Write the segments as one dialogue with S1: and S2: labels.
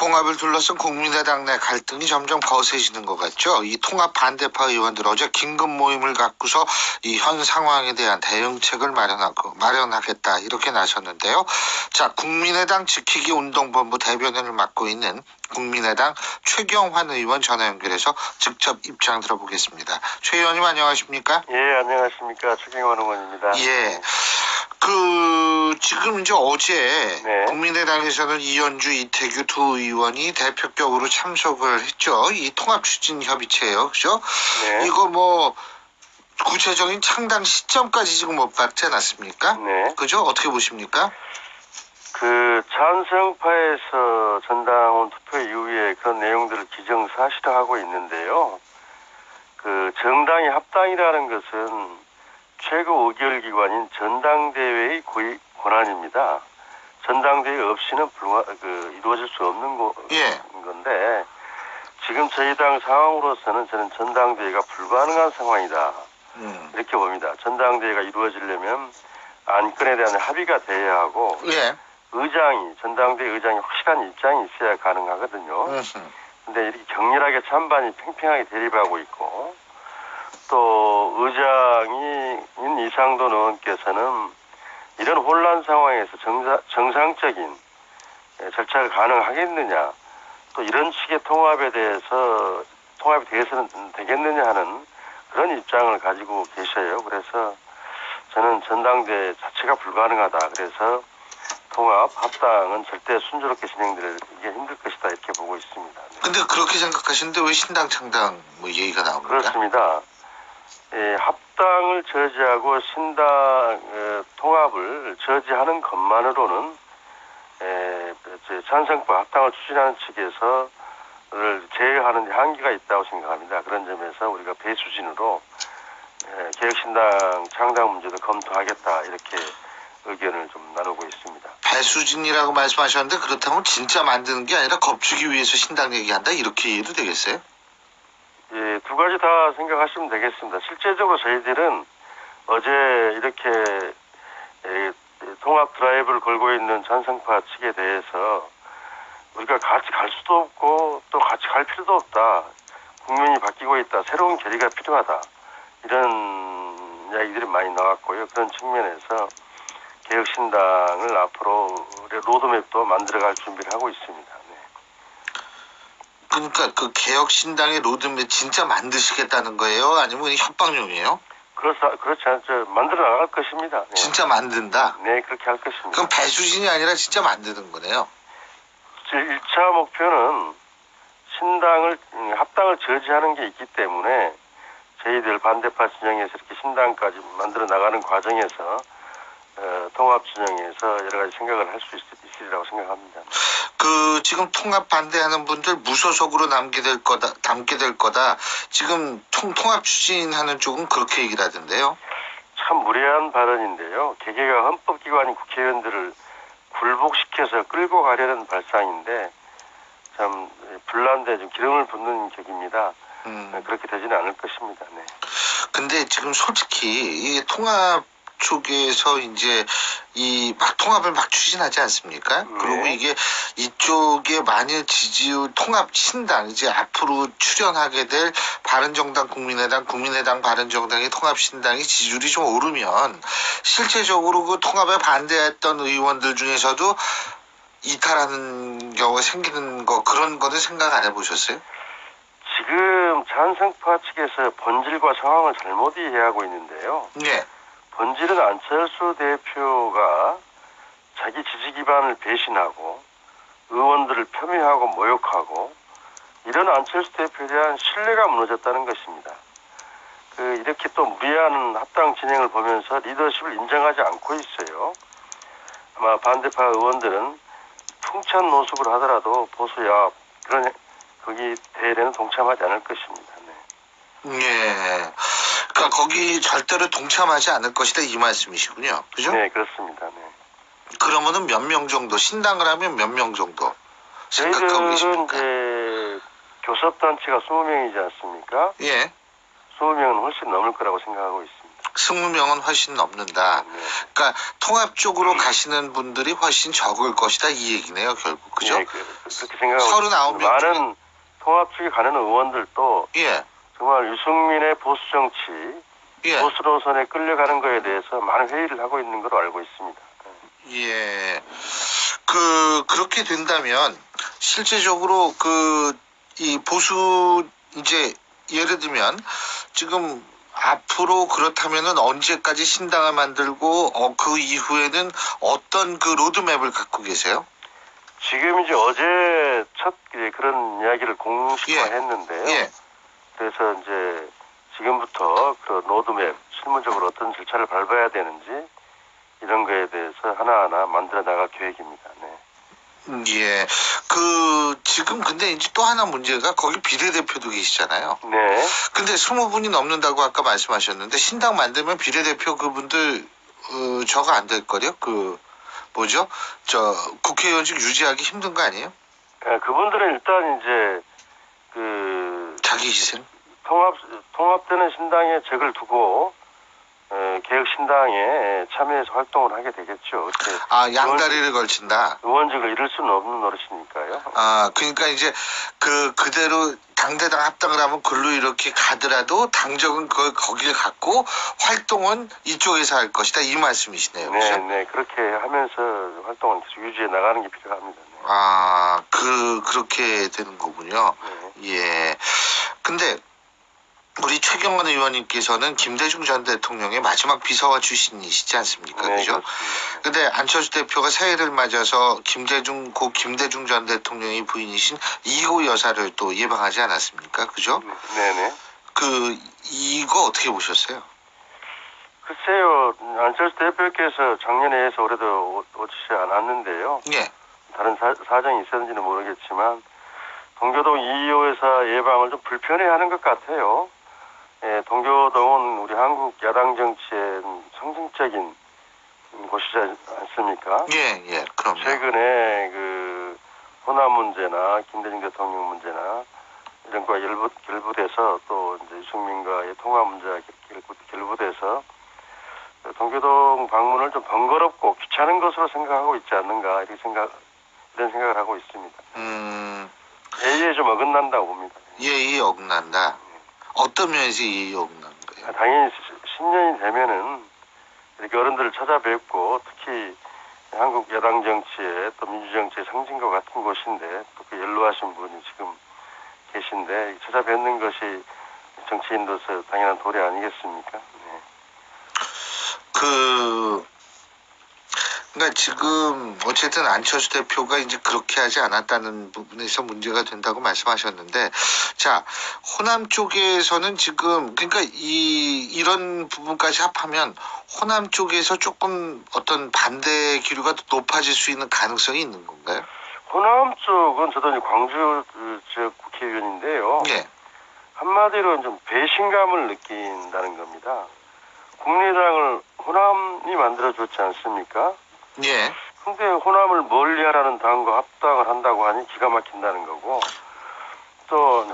S1: 통합을 둘러싼 국민의당 내 갈등이 점점 거세지는 것 같죠. 이 통합 반대파 의원들 어제 긴급 모임을 갖고서 이 현 상황에 대한 대응책을 마련하고 마련하겠다 이렇게 나섰는데요. 자, 국민의당 지키기 운동본부 대변인을 맡고 있는 국민의당 최경환 의원 전화 연결해서 직접 입장 들어보겠습니다. 최 의원님 안녕하십니까?
S2: 예, 안녕하십니까. 최경원 의원입니다.
S1: 예. 그 지금 이제 어제
S2: 네.
S1: 국민의당에서는 이현주, 이태규 두 의원이 대표격으로 참석을 했죠. 이 통합 추진 협의체예요, 그죠?
S2: 네.
S1: 이거 뭐 구체적인 창당 시점까지 지금 못 받지 않았습니까?
S2: 네.
S1: 그죠? 어떻게 보십니까?
S2: 그 찬성파에서 전당원 투표 이후에 그런 내용들을 기정사실화하고 있는데요. 그 정당의 합당이라는 것은 최고 의결기관인 전당대회의 고위 권한입니다. 전당대회 없이는 불가, 그 이루어질 수 없는 거,
S1: 예.
S2: 건데 지금 저희 당 상황으로서는 저는 전당대회가 불가능한 상황이다.
S1: 음.
S2: 이렇게 봅니다. 전당대회가 이루어지려면 안건에 대한 합의가 돼야 하고
S1: 예.
S2: 의장이 전당대회 의장이 확실한 입장이 있어야 가능하거든요. 근데 이렇게 격렬하게 찬반이 팽팽하게 대립하고 있고 또 의장인 이상돈 의원께서는 이런 혼란 상황에서 정사, 정상적인 예, 절차가 가능하겠느냐 또 이런 식의 통합에 대해서 통합이 돼서는 되겠느냐 하는 그런 입장을 가지고 계셔요. 그래서 저는 전당대 자체가 불가능하다. 그래서 통합 합당은 절대 순조롭게 진행되기 힘들 것이다 이렇게 보고 있습니다. 네.
S1: 근데 그렇게 생각하시는데 왜 신당 창당 뭐 얘기가 나옵니까?
S2: 그렇습니다. 예, 합당을 저지하고 신당 어, 통합을 저지하는 것만으로는 에, 저 찬성파 합당을 추진하는 측에서 를 제어하는 데 한계가 있다고 생각합니다. 그런 점에서 우리가 배수진으로 에, 개혁신당 창당 문제도 검토하겠다 이렇게 의견을 좀 나누고 있습니다.
S1: 배수진이라고 말씀하셨는데 그렇다면 진짜 만드는 게 아니라 겁주기 위해서 신당 얘기한다 이렇게 이해도 되겠어요?
S2: 예, 두 가지 다 생각하시면 되겠습니다. 실제적으로 저희들은 어제 이렇게 예, 통합 드라이브를 걸고 있는 찬성파 측에 대해서 우리가 같이 갈 수도 없고 또 같이 갈 필요도 없다. 국면이 바뀌고 있다. 새로운 결의가 필요하다. 이런 이야기들이 많이 나왔고요. 그런 측면에서 개혁신당을 앞으로 로드맵도 만들어갈 준비를 하고 있습니다. 네.
S1: 그러니까 그 개혁 신당의 로드맵 진짜 만드시겠다는 거예요? 아니면 협박용이에요?
S2: 그렇사, 그렇지 않죠. 만들어 나갈 것입니다. 네.
S1: 진짜 만든다.
S2: 네, 그렇게 할 것입니다.
S1: 그럼 배수진이 아니라 진짜 만드는 거네요.
S2: 제 1차 목표는 신당을 음, 합당을 저지하는 게 있기 때문에 저희들 반대파 진영에서 이렇게 신당까지 만들어 나가는 과정에서 어, 통합 진영에서 여러 가지 생각을 할 수 있으리라고 생각합니다.
S1: 그 지금 통합 반대하는 분들 무소속으로 남게 될 거다, 담게 될 거다. 지금 통, 통합 추진하는 쪽은 그렇게 얘기를 하던데요.
S2: 참 무례한 발언인데요. 개개가 헌법기관인 국회의원들을 굴복시켜서 끌고 가려는 발상인데 참 불난데 좀 기름을 붓는 격입니다.
S1: 음.
S2: 그렇게 되지는 않을 것입니다. 네.
S1: 근데 지금 솔직히 이 통합 쪽에서 이제 이 막 통합을 막 추진하지 않습니까?
S2: 네.
S1: 그리고 이게 이쪽에 만일 지지율 통합 신당 이제 앞으로 출연하게 될 바른정당 국민의당 국민의당 바른정당의 통합 신당이 지지율이 좀 오르면 실제적으로 그 통합에 반대했던 의원들 중에서도 이탈하는 경우가 생기는 거 그런 거는 생각 안 해보셨어요?
S2: 지금 찬성파 측에서 본질과 상황을 잘못 이해하고 있는데요.
S1: 네.
S2: 본질은 안철수 대표가 자기 지지 기반을 배신하고 의원들을 폄훼하고 모욕하고 이런 안철수 대표에 대한 신뢰가 무너졌다는 것입니다. 그 이렇게 또 무리한 합당 진행을 보면서 리더십을 인정하지 않고 있어요. 아마 반대파 의원들은 풍찬 노숙을 하더라도 보수야 그런 거기 대회에는 동참하지 않을 것입니다. 네.
S1: 예. 그러니까 거기 절대로 동참하지 않을 것이다 이 말씀이시군요. 그죠?
S2: 네, 그렇습니다. 네.
S1: 그러면은 몇 명 정도 신당을 하면 몇 명 정도 생각하고 계십니까?
S2: 이제 교섭단체가 20명이지 않습니까?
S1: 예.
S2: 20명은 훨씬 넘을 거라고 생각하고 있습니다.
S1: 20명은 훨씬 넘는다.
S2: 네.
S1: 그러니까 통합 쪽으로 가시는 분들이 훨씬 적을 것이다 이 얘기네요 결국 그죠?
S2: 네, 그, 렇게 생각하고
S1: 39명
S2: 있습니다. 많은 통합 쪽에 가는 의원들도
S1: 예,
S2: 정말 유승민의 보수 정치,
S1: 예,
S2: 보수 노선에 끌려가는 거에 대해서 많은 회의를 하고 있는 걸로 알고 있습니다.
S1: 예. 그 그렇게 된다면 실제적으로 그 이 보수 이제 예를 들면 지금 앞으로 그렇다면은 언제까지 신당을 만들고 어, 그 이후에는 어떤 그 로드맵을 갖고 계세요?
S2: 지금 이제 어제 첫 그런 이야기를 공식화했는데요.
S1: 예,
S2: 그래서 이제 지금부터 그 로드맵 실무적으로 어떤 절차를 밟아야 되는지 이런 거에 대해서 하나하나 만들어 나갈 계획입니다. 네.
S1: 음, 예. 그 지금 근데 이제 또 하나 문제가 거기 비례대표도 계시잖아요.
S2: 네.
S1: 근데 20분이 넘는다고 아까 말씀하셨는데 신당 만들면 비례대표 그분들 어, 저거 안될 거요? 그 뭐죠? 저 국회의원직 유지하기 힘든 거 아니에요?
S2: 예, 그분들은 일단 이제 그
S1: 자기 희생?
S2: 통합 통합되는 신당에 적을 두고 에, 개혁 신당에 참여해서 활동을 하게 되겠죠.
S1: 아 양다리를 걸친다.
S2: 의원직을 잃을 수는 없는 노릇이니까요.
S1: 아 그러니까 이제 그 그대로 당대당 합당을 하면 글로 이렇게 가더라도 당적은 그 거기를 갖고 활동은 이쪽에서 할 것이다 이 말씀이시네요.
S2: 네,
S1: 그죠?
S2: 네 그렇게 하면서 활동을 계속 유지해 나가는 게 필요합니다. 네.
S1: 아, 그, 그렇게 되는 거군요.
S2: 네.
S1: 예. 근데, 우리 최경원 의원님께서는 김대중 전 대통령의 마지막 비서와 출신이시지 않습니까?
S2: 네,
S1: 그죠?
S2: 그렇습니다.
S1: 근데 안철수 대표가 새해를 맞아서 김대중, 고 김대중 전 대통령의 부인이신 이호 여사를 또 예방하지 않았습니까? 그죠?
S2: 네, 네.
S1: 그, 이거 어떻게 보셨어요?
S2: 글쎄요, 안철수 대표께서 작년에 해서 올해도 오- 오지 않았는데요.
S1: 예.
S2: 다른 사, 사정이 있었는지는 모르겠지만 동교동 이호 회사 예방을 좀 불편해하는 것 같아요. 예, 동교동은 우리 한국 야당 정치의 상징적인 곳이지 않습니까?
S1: 예, 예, 그럼요.
S2: 최근에 그 호남 문제나 김대중 대통령 문제나 이런 거와 결부, 결부돼서 또 이제 유승민과의 통화 문제가 결부, 결부돼서 동교동 방문을 좀 번거롭고 귀찮은 것으로 생각하고 있지 않는가 이렇게 생각 이런 생각을 하고 있습니다.
S1: 음,
S2: 예의에 좀 어긋난다고 봅니다.
S1: 예의 어긋난다. 어떤 면에서 예의 어긋난 거예요?
S2: 당연히 시- 신년이 되면은 이렇게 어른들을 찾아뵙고 특히 한국 여당 정치의 또 민주 정치의 상징과 같은 곳인데 또 그 연로하신 분이 지금 계신데 찾아뵙는 것이 정치인으로서 당연한 도리 아니겠습니까? 네.
S1: 그 그러니까 지금 어쨌든 안철수 대표가 이제 그렇게 하지 않았다는 부분에서 문제가 된다고 말씀하셨는데 자 호남 쪽에서는 지금 그러니까 이 이런 부분까지 합하면 호남 쪽에서 조금 어떤 반대 기류가 더 높아질 수 있는 가능성이 있는 건가요?
S2: 호남 쪽은 저도 이제 광주 그 지역 국회의원인데요.
S1: 예.
S2: 한마디로 좀 배신감을 느낀다는 겁니다. 국민의당을 호남이 만들어줬지 않습니까?
S1: 예.
S2: 근데 호남을 멀리하라는 당과 합당을 한다고 하니 기가 막힌다는 거고 또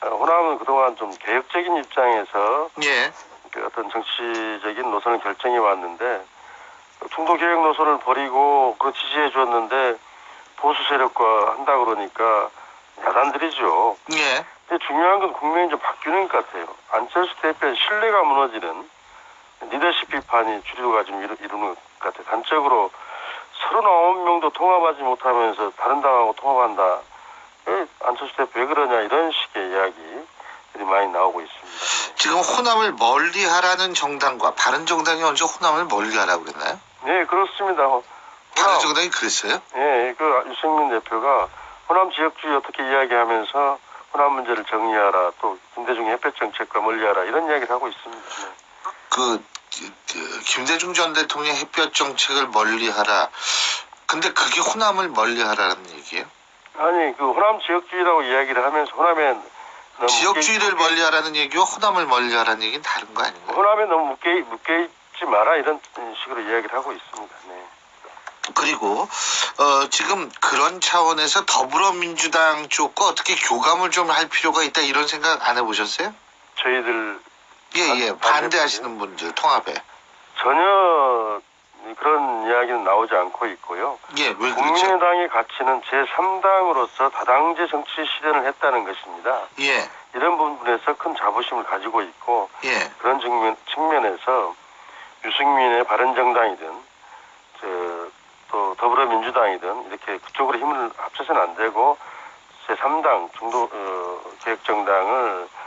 S2: 하- 호남은 그동안 좀 개혁적인 입장에서
S1: 예.
S2: 그 어떤 정치적인 노선을 결정해 왔는데 중도 개혁 노선을 버리고 그 지지해 줬는데 보수 세력과 한다 그러니까 야단들이죠.
S1: 예.
S2: 근데 중요한 건 국민이 좀 바뀌는 것 같아요. 안철수 대표의 신뢰가 무너지는 리더십 비판이 주류가 좀 이루, 이루는 것 같아요. 단적으로 39명도 통합하지 못하면서 다른 당하고 통합한다. 왜 안철수 대표 왜 그러냐 이런 식의 이야기들이 많이 나오고 있습니다.
S1: 지금 호남을 멀리하라는 정당과 바른 정당이 언제 호남을 멀리하라고 그랬나요?
S2: 네, 그렇습니다. 호남,
S1: 바른 정당이 그랬어요?
S2: 예, 그 유승민 대표가 호남 지역주의 어떻게 이야기하면서 호남 문제를 정리하라, 또 김대중 햇볕 정책과 멀리하라 이런 이야기를 하고 있습니다. 네.
S1: 그, 그 김대중 전 대통령 햇볕 정책을 멀리하라. 근데 그게 호남을 멀리하라는 얘기예요?
S2: 아니 그 호남 지역주의라고 이야기를 하면서 호남에
S1: 지역주의를
S2: 묶여,
S1: 멀리하라는 얘기와 호남을 멀리하라는 얘기는 다른 거 아닌가요?
S2: 호남에 너무 묶여 묶여 있지 마라 이런 식으로 이야기를 하고 있습니다. 네.
S1: 그리고 어, 지금 그런 차원에서 더불어민주당 쪽과 어떻게 교감을 좀 할 필요가 있다 이런 생각 안 해보셨어요?
S2: 저희들
S1: 예, 예.
S2: 반-
S1: 반대하시는 분들 통합에.
S2: 전혀 그런 이야기는 나오지 않고 있고요.
S1: 예, 왜 그렇죠?
S2: 국민의당의 가치는 제3당으로서 다당제 정치 실현을 했다는 것입니다.
S1: 예,
S2: 이런 부분에서 큰 자부심을 가지고 있고
S1: 예,
S2: 그런 측면, 측면에서 유승민의 바른정당이든 저, 또 더불어민주당이든 이렇게 그쪽으로 힘을 합쳐서는 안 되고 제3당 중도 어, 개혁정당을 어,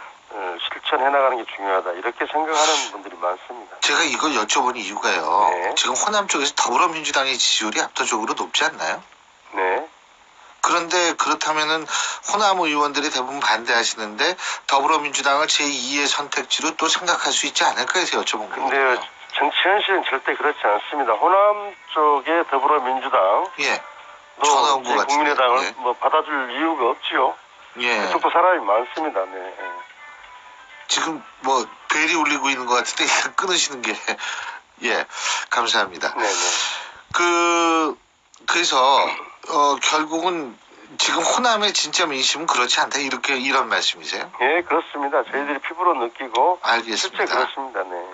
S2: 실천해 나가는 게 중요하다 이렇게 생각하는 분들이 많습니다.
S1: 제가 이걸 여쭤본 이유가요.
S2: 네.
S1: 지금 호남 쪽에서 더불어민주당의 지지율이 압도적으로 높지 않나요?
S2: 네,
S1: 그런데 그렇다면은 호남 의원들이 대부분 반대하시는데 더불어민주당을 제2의 선택지로 또 생각할 수 있지 않을까 해서 여쭤본
S2: 근데
S1: 거거든요.
S2: 정치 현실은 절대 그렇지 않습니다. 호남 쪽의 더불어민주당
S1: 예,
S2: 또
S1: 전화 온것
S2: 이제
S1: 같은데,
S2: 국민의당을
S1: 예.
S2: 뭐 받아줄 이유가 없지요.
S1: 예.
S2: 그쪽도 사람이 많습니다. 네. 예.
S1: 지금 뭐 벨이 울리고 있는 것 같은데 끊으시는 게 예, 감사합니다.
S2: 네, 네.
S1: 그 그래서 어 결국은 지금 호남의 진짜 민심은 그렇지 않다 이렇게 이런 말씀이세요?
S2: 예, 그렇습니다. 저희들이 피부로 느끼고 실제
S1: 알겠습니다.
S2: 그렇습니다. 네.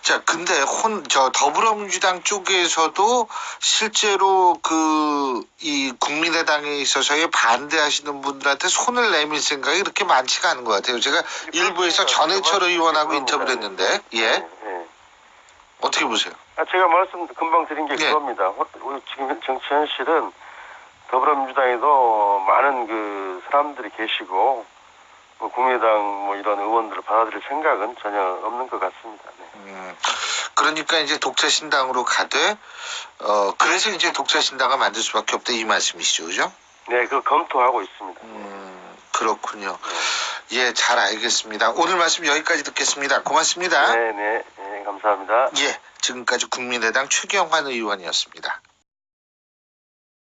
S1: 자, 근데 혼, 저 더불어민주당 쪽에서도 실제로 그 이 국민의당에 있어서의 반대하시는 분들한테 손을 내밀 생각이 그렇게 많지가 않은 것 같아요. 제가 일부에서 전해철 의원하고 인터뷰를 했는데, 예,
S2: 네, 예.
S1: 어떻게 보세요?
S2: 아, 제가 말씀 금방 드린 게
S1: 예.
S2: 그겁니다. 우리 지금 정치 현실은 더불어민주당에도 많은 그 사람들이 계시고 뭐 국민의당 뭐 이런 의원들을 받아들일 생각은 전혀 없는 것 같습니다. 네.
S1: 음, 그러니까 이제 독자신당으로 가되, 어, 그래서 이제 독자신당을 만들 수밖에 없다 이 말씀이시죠, 그죠?
S2: 네, 그 검토하고 있습니다.
S1: 음, 그렇군요. 예, 잘 알겠습니다. 오늘 말씀 여기까지 듣겠습니다. 고맙습니다.
S2: 네, 네, 네, 감사합니다.
S1: 예, 지금까지 국민의당 최경환 의원이었습니다.